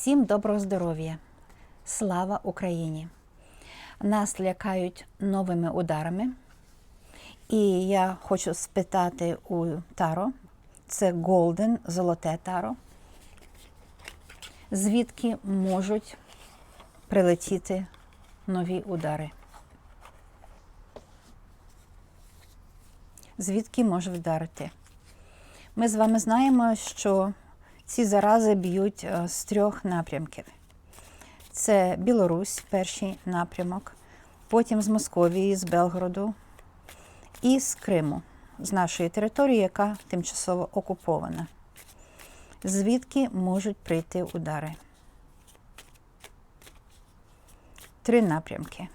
Всім доброго здоров'я! Слава Україні! Нас лякають новими ударами. І я хочу спитати у Таро, це Голден, золоте таро, звідки можуть прилетіти нові удари? Звідки може вдарити? Ми з вами знаємо, що ці зарази б'ють е, з трьох напрямків. Це Білорусь, перший напрямок, потім з Московії, з Белгороду і з Криму, з нашої території, яка тимчасово окупована. Звідки можуть прийти удари? Три напрямки.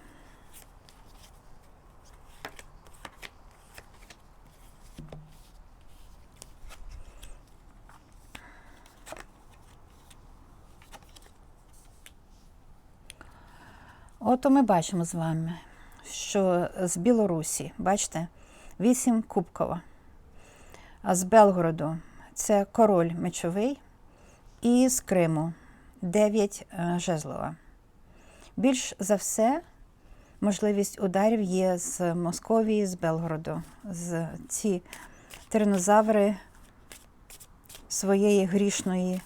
Ото ми бачимо з вами, що з Білорусі, бачите, 8 кубкова, а з Белгороду це король мечовий, і з Криму 9 жезлова. Більш за все, можливість ударів є з Московії, з Белгороду. З ці тиранозаври своєї грішної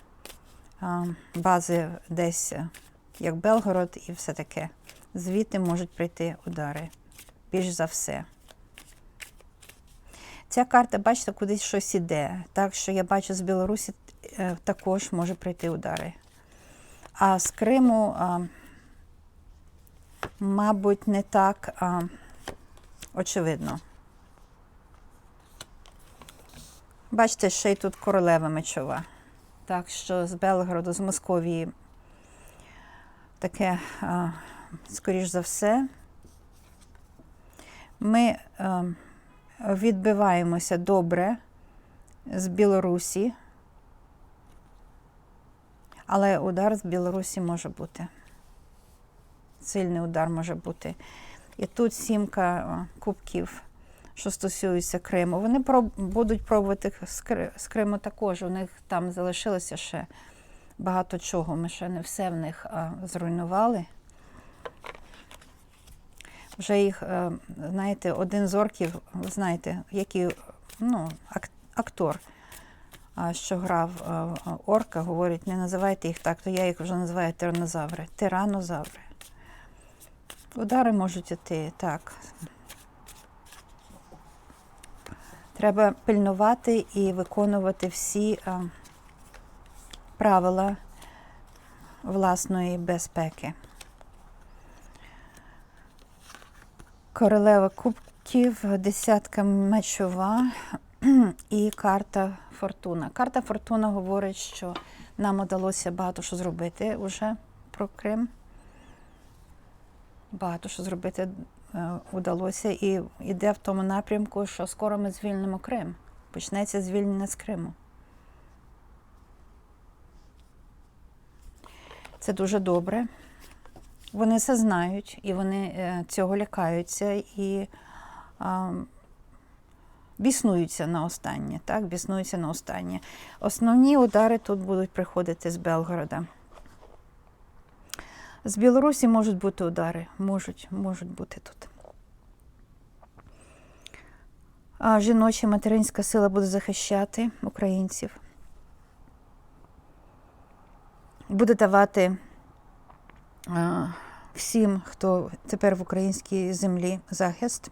бази десь як Белгород і все таке. Звідти можуть прийти удари. Більш за все. Ця карта, бачите, кудись щось іде. Так що я бачу, з Білорусі е, також може прийти удари. А з Криму, а, мабуть, не так а, очевидно. Бачите, ще й тут королева мечова. Так що з Белгороду, з Московії таке, а, скоріш за все, ми а, відбиваємося добре з Білорусі, але удар з Білорусі може бути. Сильний удар може бути. І тут сімка кубків, що стосується Криму. Вони будуть пробувати з, Криму також. У них там залишилося ще багато чого. Ми ще не все в них а, зруйнували. Вже їх, е, знаєте, один з орків, ви знаєте, який ну, ак- актор, що грав е, орка, говорить, не називайте їх так, то я їх вже називаю тиранозаври. Тиранозаври. Удари можуть іти так. Треба пильнувати і виконувати всі а, правила власної безпеки. Королева кубків, десятка мечова і карта Фортуна. Карта Фортуна говорить, що нам вдалося багато що зробити вже про Крим. Багато що зробити е, удалося і йде в тому напрямку, що скоро ми звільнимо Крим. Почнеться звільнення з Криму. Це дуже добре. Вони це знають, і вони е, цього лякаються і а, біснуються на останнє. Так, біснуються на останнє. Основні удари тут будуть приходити з Белгорода. З Білорусі можуть бути удари, можуть, можуть бути тут. А жіноча материнська сила буде захищати українців. Буде давати всім, хто тепер в українській землі захист.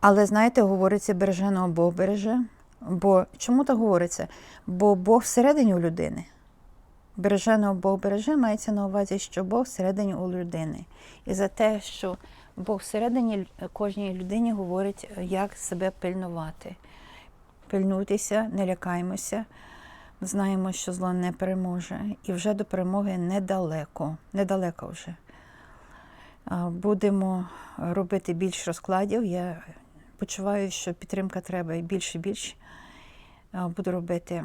Але, знаєте, говориться береженого Бог береже. Бо чому так говориться? Бо Бог всередині у людини. Береженого Бог береже, мається на увазі, що Бог всередині у людини. І за те, що Бог всередині кожній людині говорить, як себе пильнувати. Пильнуйтеся, не лякаймося. Знаємо, що зло не переможе. І вже до перемоги недалеко. Недалеко вже. Будемо робити більше розкладів. Я почуваю, що підтримка треба і більше і більше. Буду робити.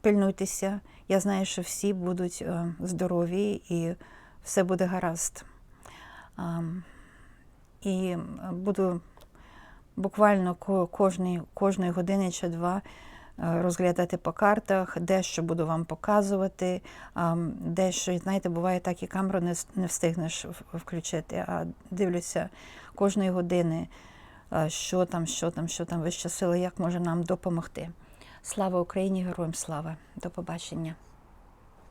Пильнуйтеся. Я знаю, що всі будуть е, здорові і все буде гаразд. І буду буквально кожної, години чи два е, розглядати по картах, дещо буду вам показувати, дещо, знаєте, буває так, і камеру не, встигнеш включити, а дивлюся кожної години, е, що там, що там, що там, вища сила, як може нам допомогти. Слава Україні, героям слава! До побачення!